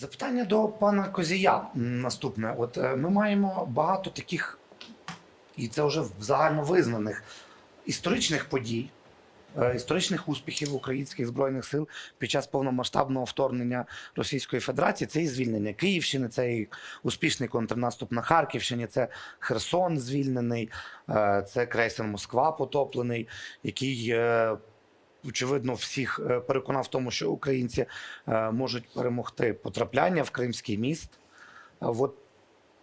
Запитання до пана Козія наступне. От е, ми маємо багато таких, і це вже загально визнаних історичних подій, е, історичних успіхів українських збройних сил під час повномасштабного вторгнення Російської Федерації. Це і звільнення Київщини, це і успішний контрнаступ на Харківщині, це Херсон звільнений, е, це крейсер Москва потоплений, який. Очевидно, всіх е, переконав в тому, що українці е, можуть перемогти потрапляння в Кримський міст. От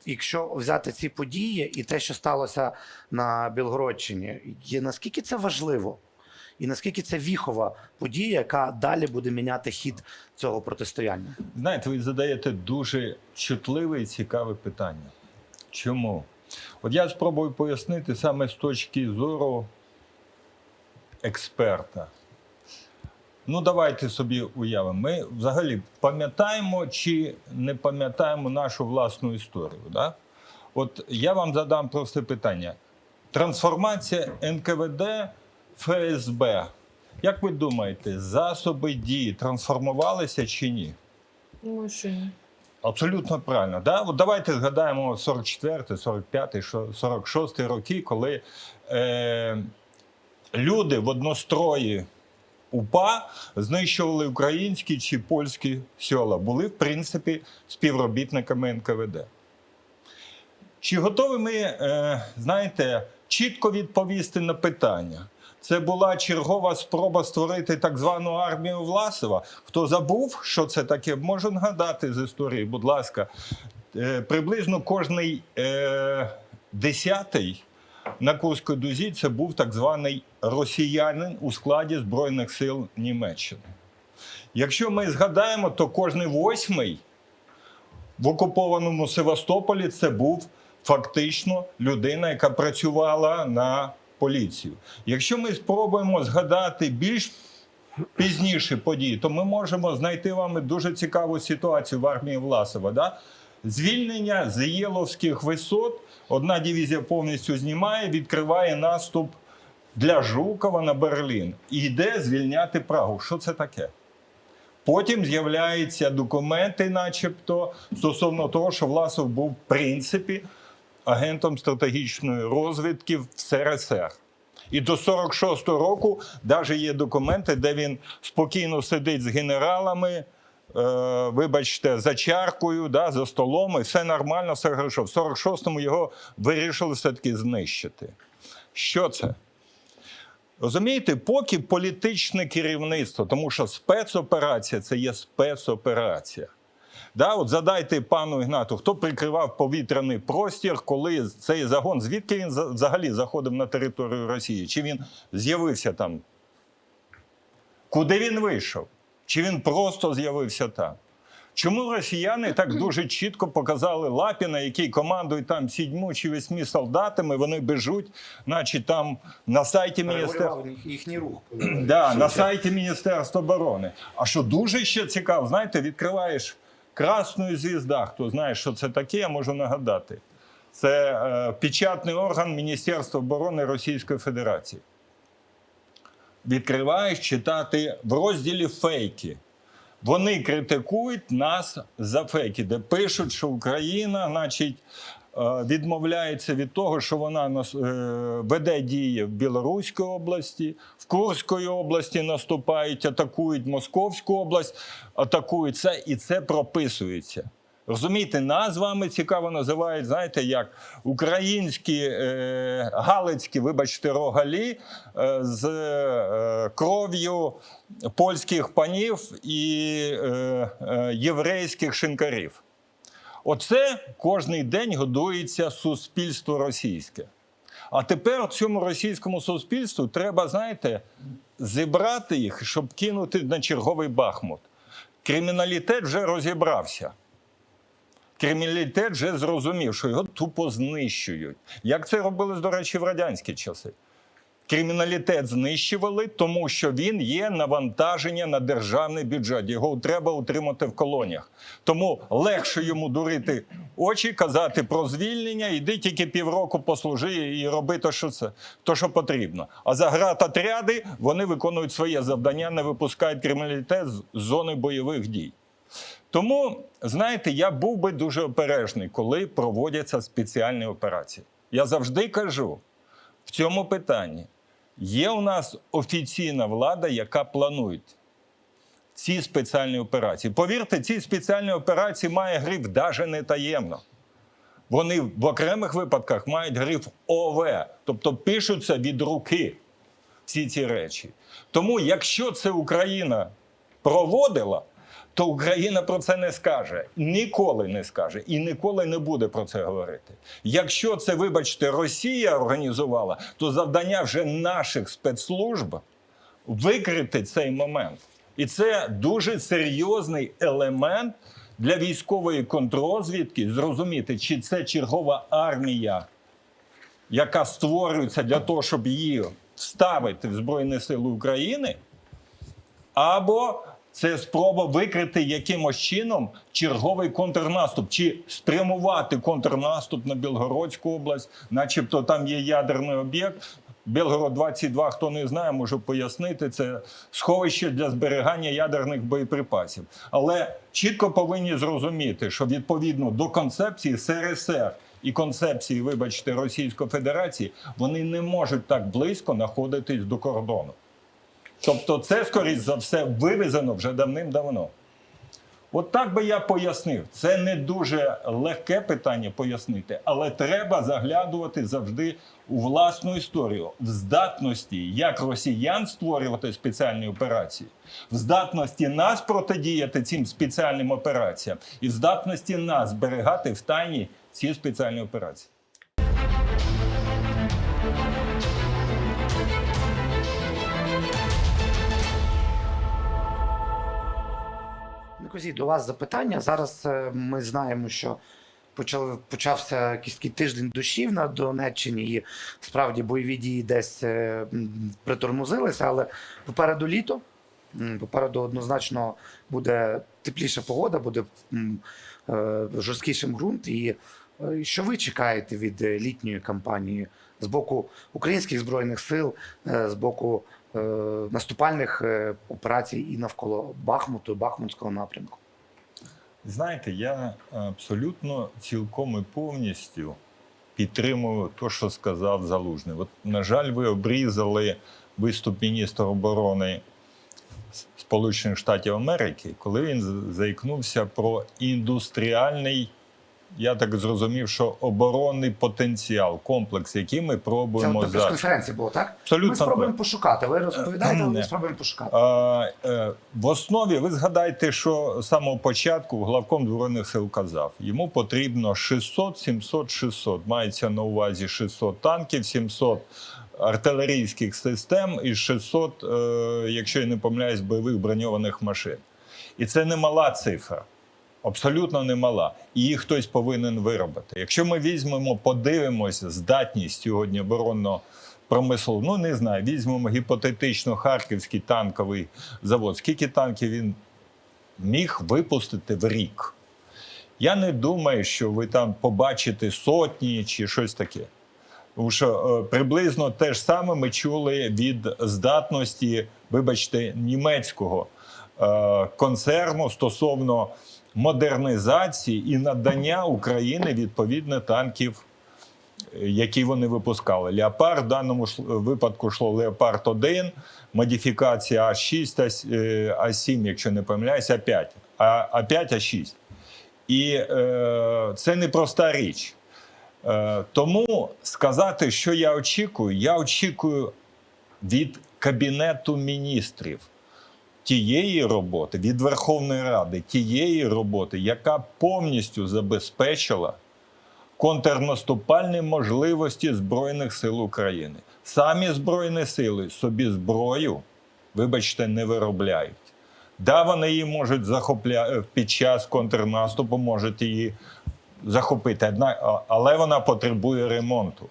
якщо взяти ці події і те, що сталося на Білгородщині, є наскільки це важливо, і наскільки це віхова подія, яка далі буде міняти хід цього протистояння? Знаєте, ви задаєте дуже чутливе і цікаве питання. Чому? От я спробую пояснити саме з точки зору експерта. Ну, давайте собі уявимо. Ми взагалі пам'ятаємо чи не пам'ятаємо нашу власну історію. Да? От я вам задам просте питання: трансформація НКВД ФСБ. Як ви думаєте, засоби дії трансформувалися чи ні? Думаю, що ні. Абсолютно правильно. Да? От давайте згадаємо 44, 45, 46 роки, коли е, люди в однострої УПА знищували українські чи польські села, були, в принципі, співробітниками НКВД. Чи готові ми, е, знаєте, чітко відповісти на питання? Це була чергова спроба створити так звану армію Власова. Хто забув, що це таке, можу нагадати з історії, будь ласка. Е, приблизно кожний е, десятий на Курській дузі це був так званий росіянин у складі Збройних сил Німеччини. Якщо ми згадаємо, то кожний восьмий в окупованому Севастополі це був фактично людина, яка працювала на поліцію. Якщо ми спробуємо згадати більш пізніші події, то ми можемо знайти вами дуже цікаву ситуацію в армії Власова. Да? Звільнення з Єловських висот, одна дивізія повністю знімає, відкриває наступ для Жукова на Берлін і йде звільняти Прагу. Що це таке? Потім з'являються документи, начебто, стосовно того, що Власов був в принципі агентом стратегічної розвідки в СРСР. І до 46-го року навіть є документи, де він спокійно сидить з генералами, вибачте, за чаркою, да, за столом, і все нормально, все хорошо. В 46-му його вирішили все-таки знищити. Що це? Розумієте, поки політичне керівництво, тому що спецоперація це є спецоперація. Да, от задайте пану Ігнату, хто прикривав повітряний простір, коли цей загон, звідки він взагалі заходив на територію Росії? Чи він з'явився там? Куди він вийшов? Чи він просто з'явився там? Чому росіяни так дуже чітко показали Лапіна, який командує там сідьму чи восьми солдатами, вони бежуть, значить там на сайті міністерства. Їхній рух. Да, на сайті Міністерства оборони. А що дуже ще цікаво, знаєте, відкриваєш Красну звізда. Хто знає, що це таке, я можу нагадати. Це е, печатний орган Міністерства оборони Російської Федерації. Відкриваєш читати в розділі фейки. Вони критикують нас за фейки, де пишуть, що Україна, значить, е, відмовляється від того, що вона е, веде дії в Білоруській області, в Курської області наступають, атакують Московську область, атакують це, і це прописується. Розумієте, нас з вами цікаво називають, знаєте, як українські е, галицькі, вибачте, рогалі е, з е, кров'ю польських панів і е, е, єврейських шинкарів. Оце кожний день годується суспільство російське. А тепер цьому російському суспільству треба, знаєте, зібрати їх, щоб кинути на черговий Бахмут. Криміналітет вже розібрався. Криміналітет вже зрозумів, що його тупо знищують. Як це робили, до речі, в радянські часи? Криміналітет знищували, тому що він є навантаження на державний бюджет. Його треба утримати в колоніях. Тому легше йому дурити очі, казати про звільнення, йди тільки півроку послужи і роби то, що це то, що потрібно. А загратотряди вони виконують своє завдання, не випускають криміналітет з зони бойових дій. Тому, знаєте, я був би дуже обережний, коли проводяться спеціальні операції. Я завжди кажу в цьому питанні: є у нас офіційна влада, яка планує ці спеціальні операції. Повірте, ці спеціальні операції має гриф навіть не таємно. Вони в окремих випадках мають гриф ОВ, тобто пишуться від руки всі ці речі. Тому, якщо це Україна проводила, то Україна про це не скаже, ніколи не скаже і ніколи не буде про це говорити. Якщо це, вибачте, Росія організувала, то завдання вже наших спецслужб викрити цей момент. І це дуже серйозний елемент для військової контррозвідки зрозуміти, чи це чергова армія, яка створюється для того, щоб її вставити в Збройні Сили України, або це спроба викрити якимось чином черговий контрнаступ, чи спрямувати контрнаступ на Білгородську область, начебто там є ядерний об'єкт. Білгород 22, хто не знає, можу пояснити, це сховище для зберігання ядерних боєприпасів. Але чітко повинні зрозуміти, що відповідно до концепції СРСР і концепції, вибачте, Російської Федерації, вони не можуть так близько знаходитись до кордону. Тобто, це, скоріш за все, вивезено вже давним-давно. От так би я пояснив. Це не дуже легке питання пояснити, але треба заглядувати завжди у власну історію в здатності як росіян створювати спеціальні операції, в здатності нас протидіяти цим спеціальним операціям, і в здатності нас зберігати в тайні ці спеціальні операції. Никозі, до вас запитання. Зараз е, ми знаємо, що почав, почався якийсь тиждень дощів на Донеччині, і справді бойові дії десь е, притормозилися, але попереду літо. Попереду однозначно буде тепліша погода, буде е, жорсткішим ґрунт. І що ви чекаєте від літньої кампанії з боку українських збройних сил, з боку наступальних е, операцій і навколо Бахмуту, Бахмутського напрямку? Знаєте, я абсолютно цілком і повністю підтримую те, що сказав Залужний. От, на жаль, ви обрізали виступ міністра оборони Сполучених Штатів Америки, коли він заікнувся про індустріальний, я так зрозумів, що оборонний потенціал, комплекс, який ми Це пробуємо от на зараз. прес-конференції було, так? Абсолютно Ми спробуємо пошукати. Ви розповідаєте, але ми спробуємо пошукати. Е, в основі ви згадайте, що з самого початку главком Збройних сил казав, йому потрібно 600, 700, 600. Мається на увазі 600 танків, 700 артилерійських систем і 600, е, якщо я не помиляюсь, бойових броньованих машин. І це немала цифра. Абсолютно немала. І їх хтось повинен виробити. Якщо ми візьмемо, подивимося здатність сьогодні оборонного промислового, ну не знаю, візьмемо гіпотетично Харківський танковий завод. Скільки танків він міг випустити в рік? Я не думаю, що ви там побачите сотні чи щось таке. Тому що е, приблизно те ж саме ми чули від здатності, вибачте, німецького е, концерну стосовно модернізації і надання України відповідно танків, е, які вони випускали. Леопард в даному випадку йшло Леопард 1, модифікація А6, А- е, А7, якщо не помиляюсь, А5, а А5, А6. І е, це непроста річ. Е, тому сказати, що я очікую, я очікую від Кабінету міністрів тієї роботи, від Верховної Ради, тієї роботи, яка повністю забезпечила контрнаступальні можливості Збройних сил України. Самі Збройні сили собі зброю, вибачте, не виробляють. Да, вони її можуть захопля... під час контрнаступу, можуть її захопити, але вона потребує ремонту.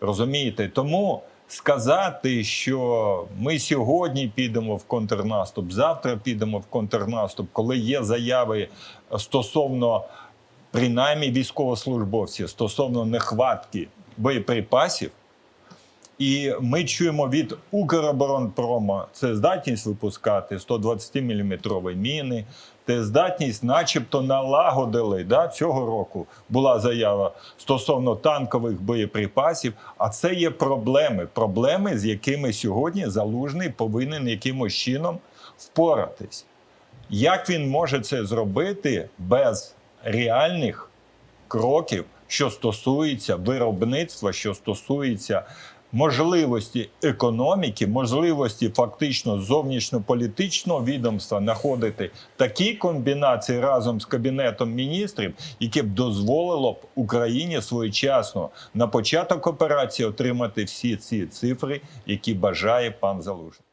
Розумієте? Тому сказати, що ми сьогодні підемо в контрнаступ, завтра підемо в контрнаступ, коли є заяви стосовно принаймні військовослужбовців, стосовно нехватки боєприпасів. І ми чуємо від Укроборонпрома це здатність випускати 120 мм міни, Здатність, начебто, налагодили. Да? Цього року була заява стосовно танкових боєприпасів. А це є проблеми. Проблеми, з якими сьогодні залужний повинен якимось чином впоратись. Як він може це зробити без реальних кроків, що стосується виробництва, що стосується можливості економіки, можливості фактично зовнішньополітичного відомства знаходити такі комбінації разом з кабінетом міністрів, які б дозволило б Україні своєчасно на початок операції отримати всі ці цифри, які бажає пан Залужний.